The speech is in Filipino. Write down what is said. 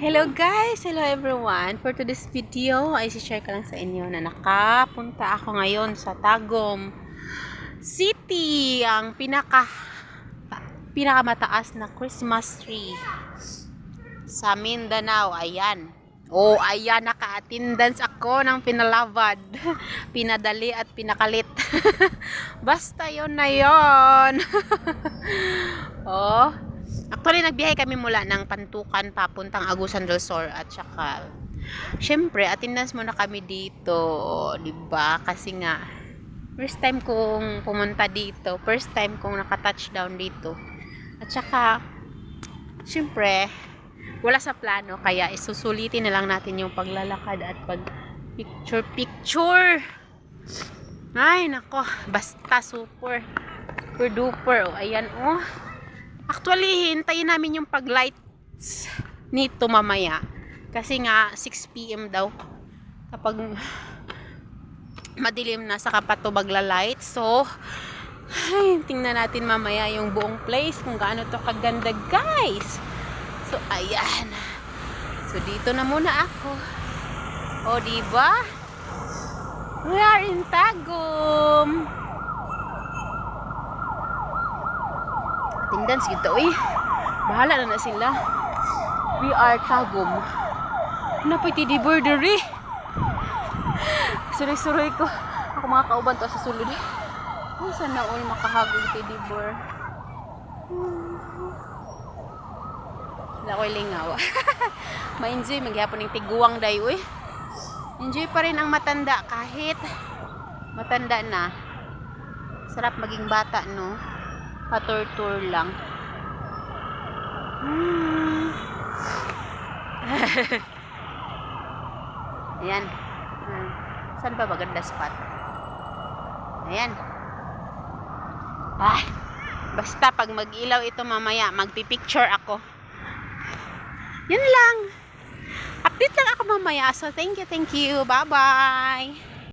Hello guys! Hello everyone! For today's video, ay share ko lang sa inyo na nakapunta ako ngayon sa Tagum City, ang pinaka pinakamataas na Christmas tree sa Mindanao. Ayan. Oh, ayan, naka-attendance ako ng pinalavad. Pinadali at pinakalit. Basta yon na yon. oh, Actually, nagbiyahe kami mula ng Pantukan papuntang Agusan del Sur at saka syempre, attendance muna kami dito, 'di ba? Kasi nga first time kong pumunta dito, first time kong naka-touchdown dito. At saka syempre, wala sa plano kaya isusulitin na lang natin yung paglalakad at pag picture picture. Ay, nako, basta super super duper. Oh, ayan oh. Actually, hintayin namin yung pag-lights nito mamaya. Kasi nga, 6pm daw. Kapag madilim na sa kapato magla-light. So, ay, tingnan natin mamaya yung buong place kung gaano to kaganda, guys. So, ayan. So, dito na muna ako. O, diba? We are in Tagum. Attendance gitu eh. Bahala na na sila. We are Tagum. Napay tidi border eh. Suroy-suroy ko. Ako mga kauban to sa sulod eh. Ay, sana all makahagog tidi bor. Wala ko'y lingaw. Ma-enjoy maghapon ng tiguang dayo eh. Enjoy pa rin ang matanda kahit matanda na. Sarap maging bata, no? Patur-tur lang. Hmm. Ayan. Hmm. Saan pa maganda spot? Ayan. Ah, basta pag mag-ilaw ito mamaya, magpipicture ako. Yan lang. Update lang ako mamaya. So, thank you, thank you. Bye-bye.